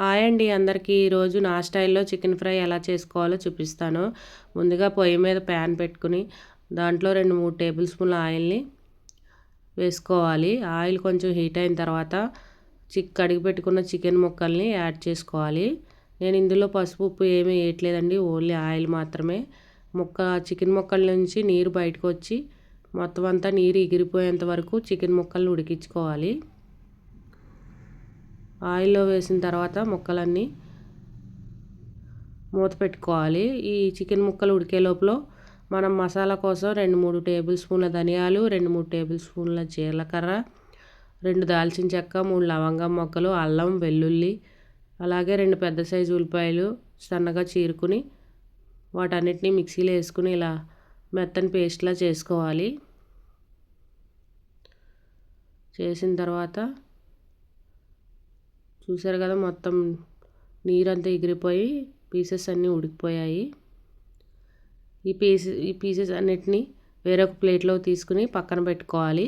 Hi అండి అందరికీ. ఈరోజు నా స్టైల్లో చికెన్ ఫ్రై ఎలా చేసుకోవాలో చూపిస్తాను. ముందుగా పొయ్యి మీద ప్యాన్ పెట్టుకుని దాంట్లో రెండు మూడు టేబుల్ స్పూన్ల ఆయిల్ని వేసుకోవాలి. ఆయిల్ కొంచెం హీట్ అయిన తర్వాత చిక్ కడిగి పెట్టుకున్న చికెన్ ముక్కల్ని యాడ్ చేసుకోవాలి. నేను ఇందులో పసుపు ఉప్పు ఏమీ వేయట్లేదండి. ఓన్లీ ఆయిల్ మాత్రమే. ముక్క చికెన్ ముక్కల నుంచి నీరు బయటకు వచ్చి మొత్తం అంతా నీరు ఎగిరిపోయేంత వరకు చికెన్ ముక్కల్ని ఉడికించుకోవాలి. ఆయిల్లో వేసిన తర్వాత ముక్కలన్నీ మూత పెట్టుకోవాలి. ఈ చికెన్ ముక్కలు ఉడికే లోపల మనం మసాలా కోసం రెండు మూడు టేబుల్ స్పూన్ల ధనియాలు రెండు మూడు టేబుల్ స్పూన్ల జీలకర్ర రెండు దాల్చిన చెక్క మూడు లవంగం మొక్కలు అల్లం వెల్లుల్లి అలాగే రెండు పెద్ద సైజు ఉల్లిపాయలు సన్నగా చీరుకుని వాటన్నిటిని మిక్సీలో వేసుకుని ఇలా మెత్తని పేస్ట్లా చేసుకోవాలి. చేసిన తర్వాత చూసారు కదా మొత్తం నీరంతా ఎగిరిపోయి పీసెస్ అన్నీ ఉడికిపోయాయి. ఈ పీసెస్ ఈ పీసెస్ అన్నిటినీ వేరొక ప్లేట్లో తీసుకుని పక్కన పెట్టుకోవాలి.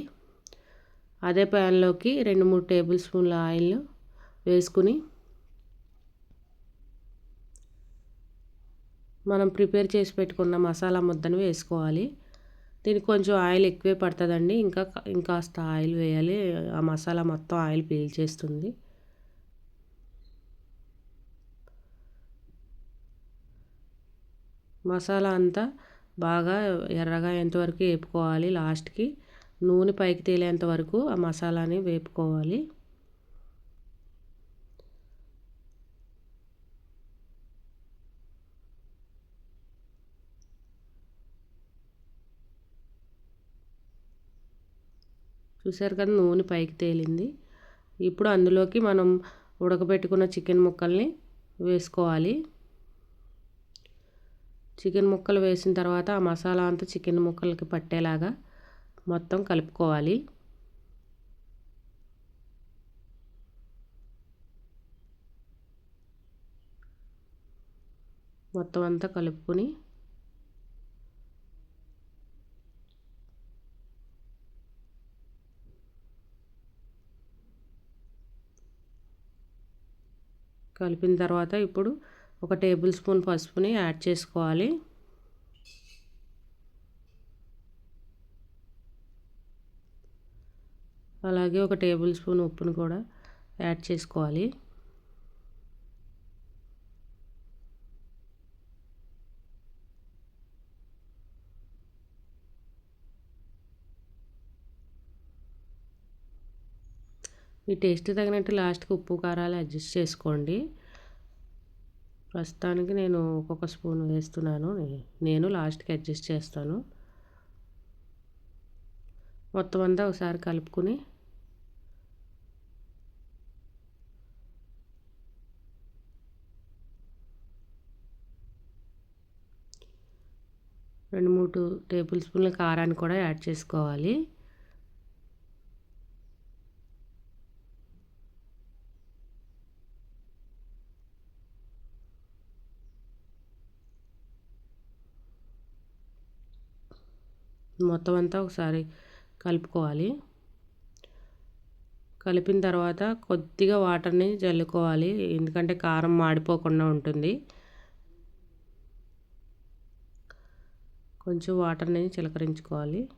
అదే ప్యాన్లోకి రెండు మూడు టేబుల్ స్పూన్ల ఆయిల్ వేసుకుని మనం ప్రిపేర్ చేసి పెట్టుకున్న మసాలా ముద్దను వేసుకోవాలి. దీనికి కొంచెం ఆయిల్ ఎక్కువే పడుతుందండి. ఇంకా ఇంకాస్త ఆయిల్ వేయాలి. ఆ మసాలా మొత్తం ఆయిల్ పీల్చేస్తుంది మసాలా అంతా బాగా ఎర్రగా అయ్యేంతవరకు వేపుకోవాలి లాస్ట్కి. నూనె పైకి తేలేంత వరకు ఆ మసాలాని వేపుకోవాలి. చూసారు కదా నూనె పైకి తేలింది. ఇప్పుడు అందులోకి మనం ఉడకబెట్టుకున్న చికెన్ ముక్కల్ని వేసుకోవాలి. చికెన్ ముక్కలు వేసిన తర్వాత ఆ మసాలా అంతా చికెన్ ముక్కలకి పట్టేలాగా మొత్తం కలుపుకోవాలి. మొత్తం అంతా కలుపుకొని కలిపిన తర్వాత ఇప్పుడు ఒక టేబుల్ స్పూన్ పసుపుని యాడ్ చేసుకోవాలి. అలాగే ఒక టేబుల్ స్పూన్ ఉప్పును కూడా యాడ్ చేసుకోవాలి. మీ టేస్ట్ తగినట్టు లాస్ట్కి ఉప్పు కారాలు అడ్జస్ట్ చేసుకోండి. ప్రస్తుతానికి నేను ఒక్కొక్క స్పూన్ వేస్తున్నాను. నేను లాస్ట్కి అడ్జస్ట్ చేస్తాను. మొత్తం అంతా ఒకసారి కలుపుకుని రెండు మూడు టేబుల్ స్పూన్ల కారాన్ని కూడా యాడ్ చేసుకోవాలి. మొత్తం అంతా ఒకసారి కలుపుకోవాలి. కలిపిన తర్వాత కొద్దిగా వాటర్ని జల్లుకోవాలి. ఎందుకంటే కారం మాడిపోకుండా ఉంటుంది. కొంచెం వాటర్ని చిలకరించుకోవాలి.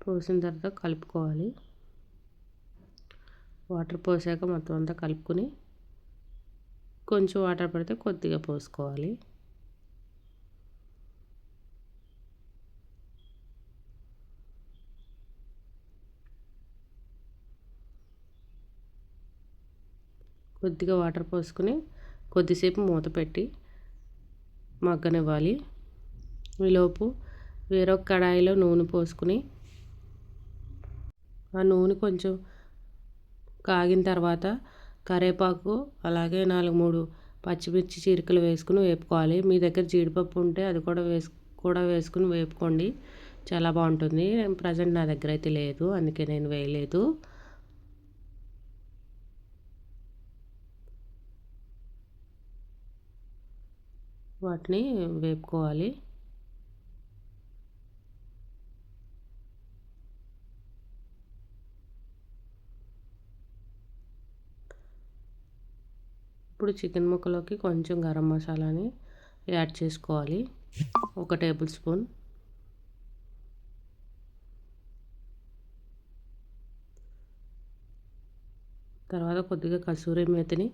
పోసిన తర్వాత కలుపుకోవాలి. వాటర్ పోసాక మొత్తం అంతా కలుపుకొని కొంచెం వాటర్ పడితే కొద్దిగా పోసుకోవాలి. కొద్దిగా వాటర్ పోసుకుని కొద్దిసేపు మూత పెట్టి మగ్గనివ్వాలి. ఈలోపు వేరొక కడాయిలో నూనె పోసుకుని ఆ నూనె కొంచెం కాగిన తర్వాత కరివేపాకు అలాగే నాలుగు మూడు పచ్చిమిర్చి చీరికలు వేసుకుని వేపుకోవాలి. మీ దగ్గర జీడిపప్పు ఉంటే అది కూడా వేసు కూడా వేసుకుని వేపుకోండి. చాలా బాగుంటుంది. ప్రజెంట్ నా దగ్గర అయితే లేదు. అందుకే నేను వేయలేదు. వాటిని వేపుకోవాలి. ఇప్పుడు చికెన్ ముక్కలోకి కొంచెం గరం మసాలాని యాడ్ చేసుకోవాలి. ఒక టేబుల్ స్పూన్. తర్వాత కొద్దిగా కసూరి మేతిని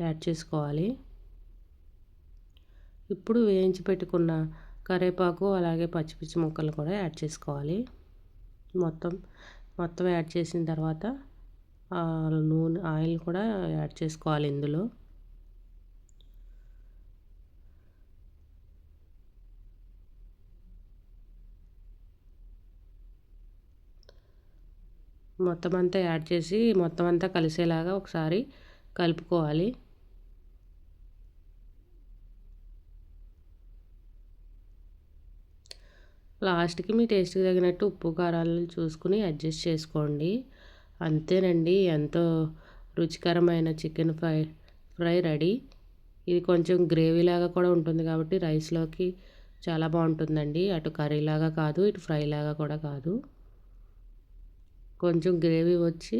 యాడ్ చేసుకోవాలి. ఇప్పుడు వేయించి పెట్టుకున్న కరివేపాకు అలాగే పచ్చిపిచ్చి ముక్కలు కూడా యాడ్ చేసుకోవాలి. మొత్తం మొత్తం యాడ్ చేసిన తర్వాత నూనె ఆయిల్ కూడా యాడ్ చేసుకోవాలి ఇందులో. మొత్తం అంతా యాడ్ చేసి మొత్తం అంతా కలిసేలాగా ఒకసారి కలుపుకోవాలి. లాస్ట్కి మీ టేస్ట్కి తగినట్టు ఉప్పు కారాలు చూసుకుని అడ్జస్ట్ చేసుకోండి. అంతేనండి ఎంతో రుచికరమైన చికెన్ ఫ్రై ఫ్రై రెడీ. ఇది కొంచెం గ్రేవీ లాగా కూడా ఉంటుంది కాబట్టి రైస్లోకి చాలా బాగుంటుందండి. అటు కర్రీలాగా కాదు ఇటు ఫ్రైలాగా కూడా కాదు. కొంచెం గ్రేవీ వచ్చి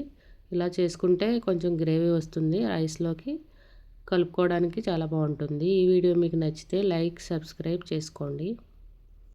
ఇలా చేసుకుంటే కొంచెం గ్రేవీ వస్తుంది రైస్లోకి. కలుపుకోవడానికి చాలా బాగుంటుంది. ఈ వీడియో మీకు నచ్చితే లైక్ సబ్స్క్రైబ్ చేసుకోండి.